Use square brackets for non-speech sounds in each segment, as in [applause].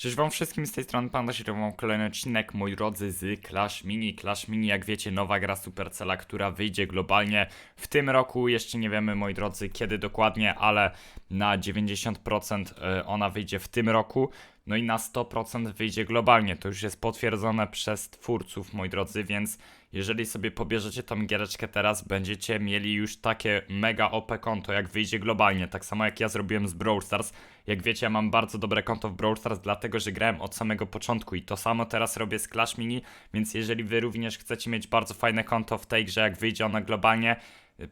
Cześć wam wszystkim z tej strony Panda się mam kolejny odcinek, moi drodzy, z Clash Mini. Clash Mini, jak wiecie, nowa gra Supercella, która wyjdzie globalnie w tym roku. Jeszcze nie wiemy, moi drodzy, kiedy dokładnie, ale na 90% e, ona wyjdzie w tym roku. No i na 100% wyjdzie globalnie. To już jest potwierdzone przez twórców, moi drodzy, więc jeżeli sobie pobierzecie tą giereczkę teraz, będziecie mieli już takie mega OP konto, jak wyjdzie globalnie. Tak samo jak ja zrobiłem z Brawl Stars. Jak wiecie, ja mam bardzo dobre konto w Brawl Stars, dlatego że grałem od samego początku i to samo teraz robię z Clash Mini, więc jeżeli wy również chcecie mieć bardzo fajne konto w tej grze, jak wyjdzie ona globalnie,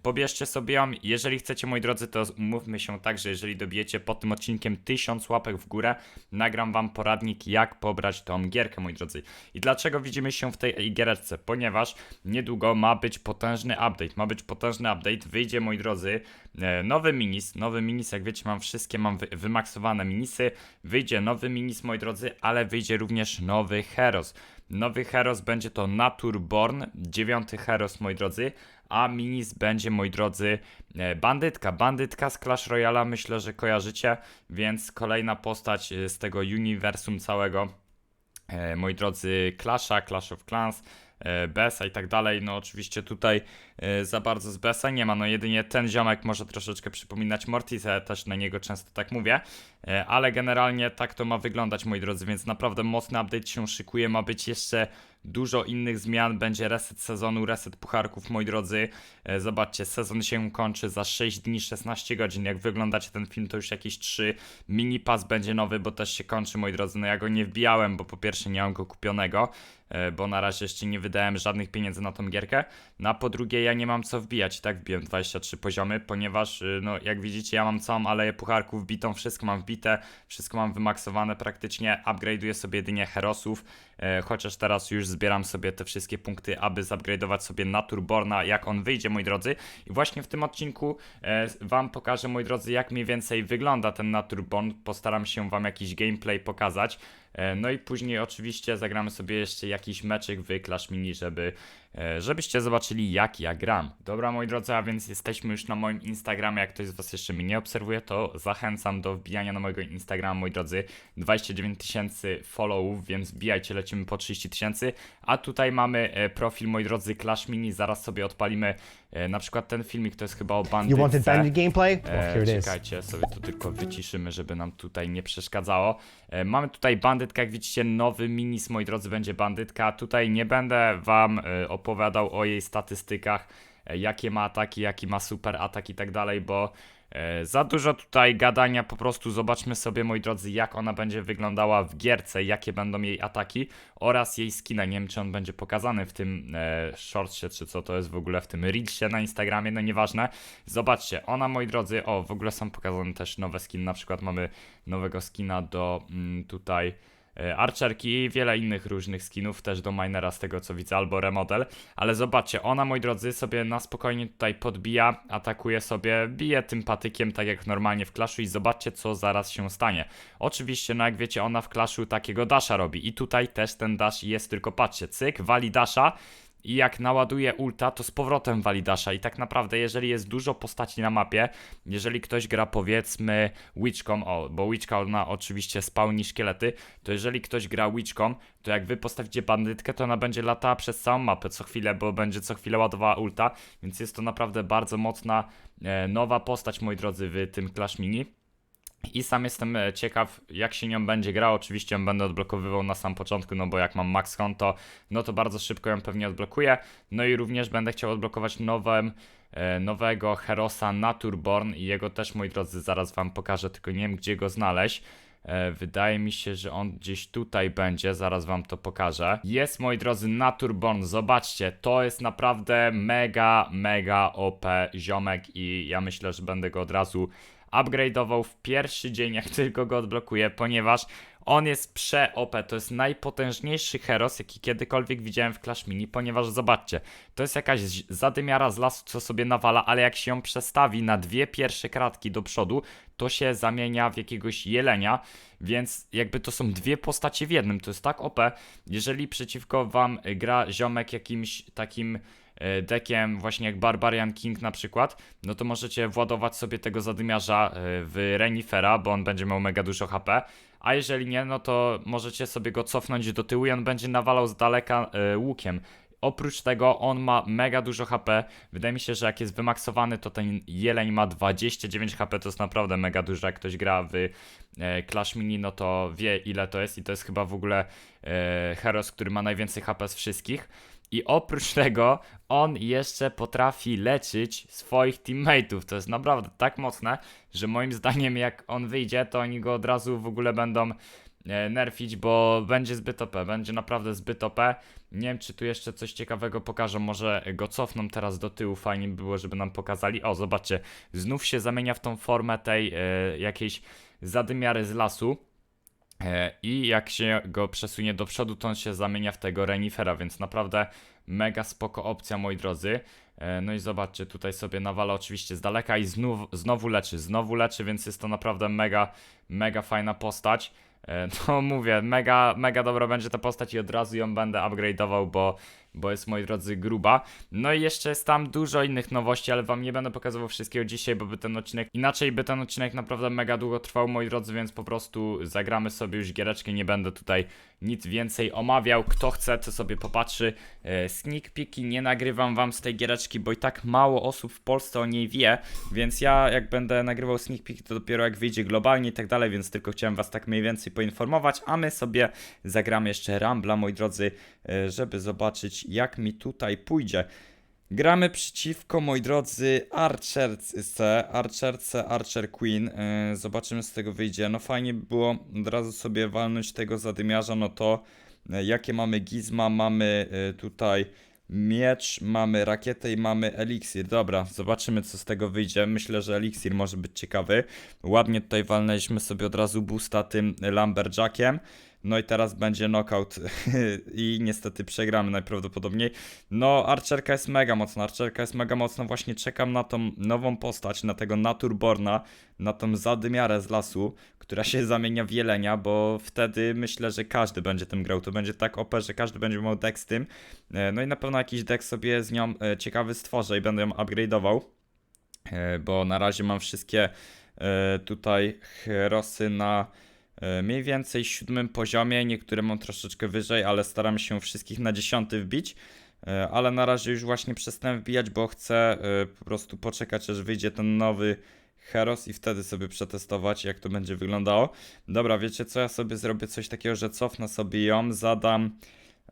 Pobierzcie sobie ją. Jeżeli chcecie, moi drodzy, to umówmy się tak, że jeżeli dobijecie pod tym odcinkiem 1000 łapek w górę, nagram wam poradnik, jak pobrać tą gierkę, moi drodzy. I dlaczego widzimy się w tej giereczce? Ponieważ niedługo ma być potężny update. Ma być potężny update. Wyjdzie, moi drodzy, e, nowy minis. Nowy minis, jak wiecie, mam wszystkie, mam wy wymaksowane minisy. Wyjdzie nowy minis, moi drodzy, ale wyjdzie również nowy Heros. Nowy Heros będzie to Naturborn, dziewiąty Heros, moi drodzy, a minis będzie, moi drodzy, e, bandytka. Bandytka z Clash Royale, myślę, że kojarzycie, więc kolejna postać e, z tego uniwersum całego. E, moi drodzy, Clasha, Clash of Clans, Besa i tak dalej. No oczywiście tutaj za bardzo z Besa nie ma, no jedynie ten ziomek może troszeczkę przypominać Mortisa, ja też na niego często tak mówię, ale generalnie tak to ma wyglądać, moi drodzy, więc naprawdę mocny update się szykuje, ma być jeszcze dużo innych zmian, będzie reset sezonu, reset pucharków, moi drodzy. E, Zobaczcie, sezon się kończy za 6 dni, 16 godzin. Jak wyglądacie ten film, to już jakieś 3. Mini pass będzie nowy, bo też się kończy, moi drodzy. No ja go nie wbijałem, bo po pierwsze nie mam go kupionego, bo na razie jeszcze nie wydałem żadnych pieniędzy na tą gierkę. No a po drugie, ja nie mam co wbijać, tak wbiłem 23 poziomy, ponieważ, y, no jak widzicie, ja mam całą aleję pucharków wbitą, wszystko mam wbite, wszystko mam wymaksowane praktycznie, upgrade'uję sobie jedynie herosów, e, chociaż teraz już zbieram sobie te wszystkie punkty, aby zupgrade'ować sobie Naturborna, jak on wyjdzie, moi drodzy. I właśnie w tym odcinku e, wam pokażę, moi drodzy, jak mniej więcej wygląda ten Naturborn, postaram się wam jakiś gameplay pokazać. E, No i później oczywiście zagramy sobie jeszcze jakiś meczek w Clash Mini, żeby, żebyście zobaczyli jak ja gram. Dobra moi drodzy, a więc jesteśmy już na moim Instagramie, jak ktoś z was jeszcze mnie nie obserwuje, to zachęcam do wbijania na mojego Instagrama, moi drodzy, 29 tysięcy followów, więc wbijajcie, lecimy po 30 tysięcy, a tutaj mamy e, profil, moi drodzy, Clash Mini, zaraz sobie odpalimy e, na przykład ten filmik, to jest chyba o bandytce. You wanted bandit gameplay? Well, E, here czekajcie, sobie to tylko wyciszymy, żeby nam tutaj nie przeszkadzało. E, mamy tutaj bandytkę, jak widzicie, nowy minis, moi drodzy, będzie bandytka. Tutaj nie będę wam e, opowiadał o jej statystykach, e, jakie ma ataki, jaki ma super atak i tak dalej, bo e, za dużo tutaj gadania, po prostu zobaczmy sobie, moi drodzy, jak ona będzie wyglądała w gierce, jakie będą jej ataki oraz jej skina. Nie wiem, czy on będzie pokazany w tym e, shortsie, czy co to jest w ogóle w tym reelsie na Instagramie, no nieważne. Zobaczcie, ona, moi drodzy, o, w ogóle są pokazane też nowe skiny, na przykład mamy nowego skina do mm, tutaj Archerki i wiele innych różnych skinów, też do minera z tego co widzę, albo remodel, ale zobaczcie, ona moi drodzy sobie na spokojnie tutaj podbija, atakuje sobie, bije tym patykiem tak jak normalnie w Clashu i zobaczcie co zaraz się stanie. Oczywiście, no jak wiecie, ona w Clashu takiego dasha robi. I tutaj też ten dash jest, tylko patrzcie, cyk, wali dasha, i jak naładuje ulta, to z powrotem wali dasha. I tak naprawdę, jeżeli jest dużo postaci na mapie, jeżeli ktoś gra powiedzmy Witchką, o, bo Witchka ona oczywiście spałni szkielety, to jeżeli ktoś gra Witchką, to jak wy postawicie bandytkę, to ona będzie latała przez całą mapę co chwilę, bo będzie co chwilę ładowała ulta, więc jest to naprawdę bardzo mocna, e, nowa postać, moi drodzy, w tym Clash Mini. I sam jestem e, ciekaw, jak się nią będzie grał. Oczywiście ją będę odblokowywał na sam początku, no bo jak mam max konto, no to bardzo szybko ją pewnie odblokuję. No i również będę chciał odblokować nowym, e, nowego Herosa Naturborn i jego też, moi drodzy, zaraz wam pokażę, tylko nie wiem gdzie go znaleźć. E, Wydaje mi się, że on gdzieś tutaj będzie, zaraz wam to pokażę. Jest, moi drodzy, Naturborn, zobaczcie, to jest naprawdę mega, mega OP ziomek i ja myślę, że będę go od razu upgrade'ował w pierwszy dzień, jak tylko go odblokuję, ponieważ on jest prze-OP, to jest najpotężniejszy heros, jaki kiedykolwiek widziałem w Clash Mini, ponieważ zobaczcie, to jest jakaś zadymiara z lasu, co sobie nawala, ale jak się ją przestawi na dwie pierwsze kratki do przodu, to się zamienia w jakiegoś jelenia, więc jakby to są dwie postacie w jednym, to jest tak OP, jeżeli przeciwko wam gra ziomek jakimś takim e, dekiem, właśnie jak Barbarian King na przykład, no to możecie władować sobie tego zadymiarza e, w Renifera, bo on będzie miał mega dużo HP. a jeżeli nie, no to możecie sobie go cofnąć do tyłu i on będzie nawalał z daleka e, łukiem. Oprócz tego on ma mega dużo HP. Wydaje mi się, że jak jest wymaksowany, to ten jeleń ma 29 HP. To jest naprawdę mega dużo. Jak ktoś gra w Clash Mini, no to wie ile to jest. I to jest chyba w ogóle e, Heros, który ma najwięcej HP z wszystkich. I oprócz tego on jeszcze potrafi leczyć swoich teammateów. To jest naprawdę tak mocne, że moim zdaniem jak on wyjdzie, to oni go od razu w ogóle będą e, nerfić, bo będzie zbyt OP, będzie naprawdę zbyt OP. Nie wiem, czy tu jeszcze coś ciekawego pokażą, może go cofną teraz do tyłu, fajnie by było, żeby nam pokazali. O, zobaczcie, znów się zamienia w tą formę tej e, jakiejś zadymiary z lasu. E, I jak się go przesunie do przodu, to on się zamienia w tego renifera, więc naprawdę mega spoko opcja, moi drodzy. E, No i zobaczcie, tutaj sobie nawala oczywiście z daleka i znów, znowu leczy, znowu leczy, więc jest to naprawdę mega, mega fajna postać. E, [laughs] No mówię, mega, mega dobra będzie ta postać i od razu ją będę upgrade'ował, bo, bo jest, moi drodzy, gruba. No i jeszcze jest tam dużo innych nowości, ale wam nie będę pokazywał wszystkiego dzisiaj, bo by ten odcinek, inaczej by ten odcinek naprawdę mega długo trwał, moi drodzy, więc po prostu zagramy sobie już giereczkę, nie będę tutaj nic więcej omawiał. Kto chce, to sobie popatrzy. E, Sneak peeki nie nagrywam wam z tej giereczki, bo i tak mało osób w Polsce o niej wie, więc ja jak będę nagrywał sneak peeki, to dopiero jak wyjdzie globalnie i tak dalej, więc tylko chciałem was tak mniej więcej poinformować, a my sobie zagramy jeszcze Rambla, moi drodzy, e, żeby zobaczyć jak mi tutaj pójdzie. Gramy przeciwko, moi drodzy, Archerce, Archerce, Archer Queen. Yy, zobaczymy, z tego wyjdzie. No fajnie by było od razu sobie walnąć tego zadymiarza, no to yy, jakie mamy gizma, mamy yy, tutaj miecz, mamy rakietę i mamy eliksir. Dobra, zobaczymy, co z tego wyjdzie. Myślę, że eliksir może być ciekawy. Ładnie tutaj walnęliśmy sobie od razu boosta tym Lumberjackiem. No i teraz będzie knockout [laughs] i niestety przegramy najprawdopodobniej. No, Archerka jest mega mocna, Archerka jest mega mocna, właśnie czekam na tą nową postać, na tego Naturborna, na tą zadymiarę z lasu, która się [laughs] zamienia w jelenia, bo wtedy myślę, że każdy będzie tym grał, to będzie tak OP, że każdy będzie miał deck z tym. E, No i na pewno jakiś deck sobie z nią e, ciekawy stworzę i będę ją upgrade'ował, e, bo na razie mam wszystkie tutaj herosy na mniej więcej siódmym poziomie, niektóre mam troszeczkę wyżej, ale staram się wszystkich na dziesiąty wbić. E, Ale na razie już właśnie przestałem wbijać, bo chcę e, po prostu poczekać, aż wyjdzie ten nowy Heros i wtedy sobie przetestować, jak to będzie wyglądało. Dobra, wiecie co? Ja sobie zrobię coś takiego, że cofnę sobie ją, zadam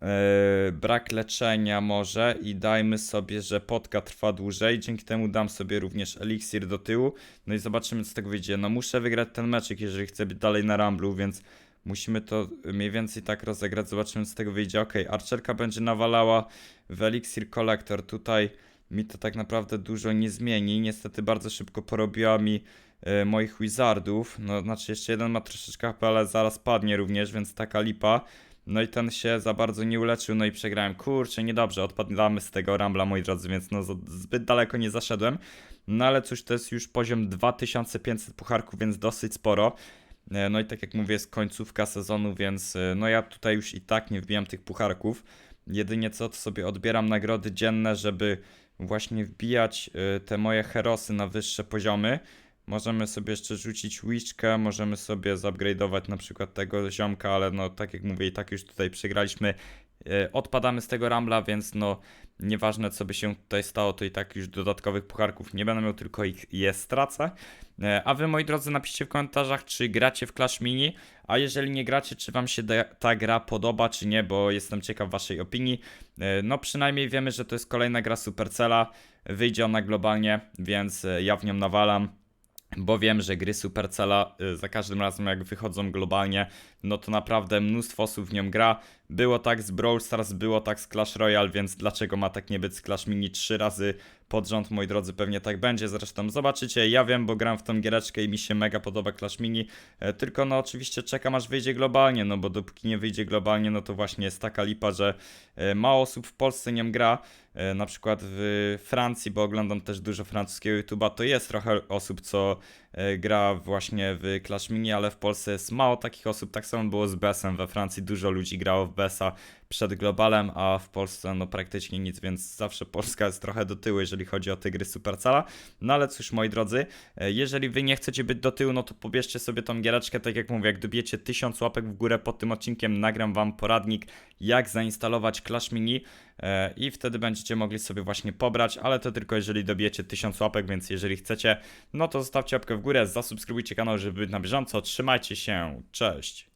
e, brak leczenia może i dajmy sobie, że potka trwa dłużej. Dzięki temu dam sobie również eliksir do tyłu. No i zobaczymy, co z tego wyjdzie. No muszę wygrać ten meczyk, jeżeli chcę być dalej na Ramblu, więc musimy to mniej więcej tak rozegrać. Zobaczymy, co z tego wyjdzie. Ok, Archerka będzie nawalała w Elixir Collector. Tutaj mi to tak naprawdę dużo nie zmieni. Niestety bardzo szybko porobiła mi e, moich Wizardów. No, znaczy jeszcze jeden ma troszeczkę HP, ale zaraz padnie również, więc taka lipa. No i ten się za bardzo nie uleczył, no i przegrałem. Kurczę, niedobrze, odpadamy z tego Rambla, moi drodzy, więc no zbyt daleko nie zaszedłem. No ale cóż, to jest już poziom 2500 pucharków, więc dosyć sporo. E, No i tak jak mówię, jest końcówka sezonu, więc e, no ja tutaj już i tak nie wbijam tych pucharków. Jedynie co, to sobie odbieram nagrody dzienne, żeby właśnie wbijać e, te moje herosy na wyższe poziomy. Możemy sobie jeszcze rzucić witchkę, możemy sobie zupgrade'ować na przykład tego ziomka, ale no tak jak mówię, i tak już tutaj przegraliśmy. E, Odpadamy z tego Rambla, więc no nieważne co by się tutaj stało, to i tak już dodatkowych pucharków nie będę miał, tylko ich je stracę. E, A wy moi drodzy napiszcie w komentarzach, czy gracie w Clash Mini, a jeżeli nie gracie, czy wam się ta gra podoba, czy nie, bo jestem ciekaw waszej opinii. E, No przynajmniej wiemy, że to jest kolejna gra Supercella, wyjdzie ona globalnie, więc ja w nią nawalam. Bo wiem, że gry Supercella y, za każdym razem jak wychodzą globalnie, no to naprawdę mnóstwo osób w nią gra. Było tak z Brawl Stars, było tak z Clash Royale, więc dlaczego ma tak nie być z Clash Mini trzy razy pod rząd, moi drodzy, pewnie tak będzie. Zresztą zobaczycie, ja wiem, bo gram w tą giereczkę i mi się mega podoba Clash Mini. E, Tylko no oczywiście czekam aż wyjdzie globalnie, no bo dopóki nie wyjdzie globalnie, no to właśnie jest taka lipa, że e, mało osób w Polsce nią gra. E, Na przykład w Francji, bo oglądam też dużo francuskiego YouTube'a, to jest trochę osób, co gra właśnie w Clash Mini, ale w Polsce jest mało takich osób. Tak samo było z BES-em. We Francji dużo ludzi grało w BES-a przed globalem, a w Polsce no praktycznie nic, więc zawsze Polska jest trochę do tyłu, jeżeli chodzi o te gry Supercella. No ale cóż, moi drodzy, e, jeżeli wy nie chcecie być do tyłu, no to pobierzcie sobie tą giereczkę, tak jak mówię, jak dobijecie 1000 łapek w górę pod tym odcinkiem, nagram wam poradnik, jak zainstalować Clash Mini e, i wtedy będziecie mogli sobie właśnie pobrać, ale to tylko jeżeli dobijecie 1000 łapek, więc jeżeli chcecie, no to zostawcie łapkę w górę, zasubskrybujcie kanał, żeby być na bieżąco, trzymajcie się, cześć!